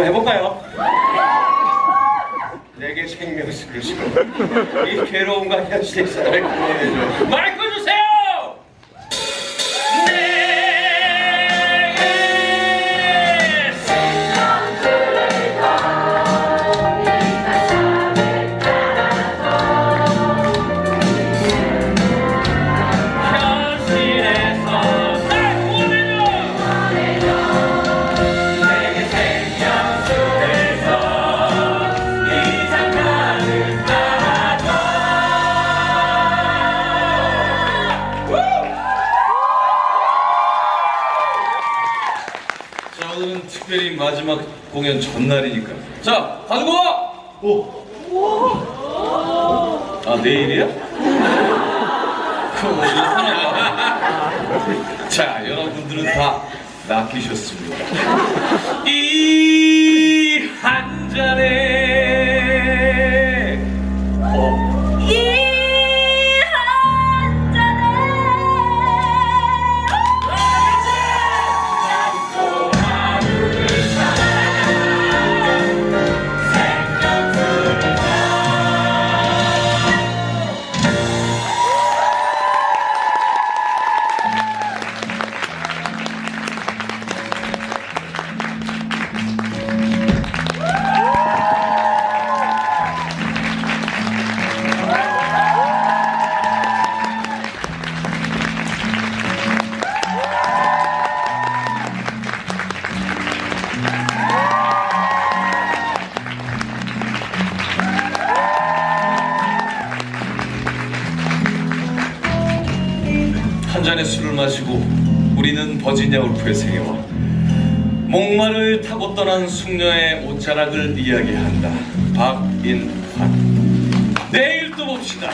한번 해볼까요? 내게 생명수를 주고 이 괴로움과 현실의 사랑을 구원해줘 마이크 오늘은 특별히 마지막 공연 전날이니까 자 가지고 와! 아 내일이야? 그럼 오늘 하나 자 여러분들은 다 낚이셨습니다 이 한 잔의 술을 마시고 우리는 버지니아 울프의 세계와 목마를 타고 떠난 숙녀의 옷자락을 이야기한다. 박인환. 내일 또 봅시다.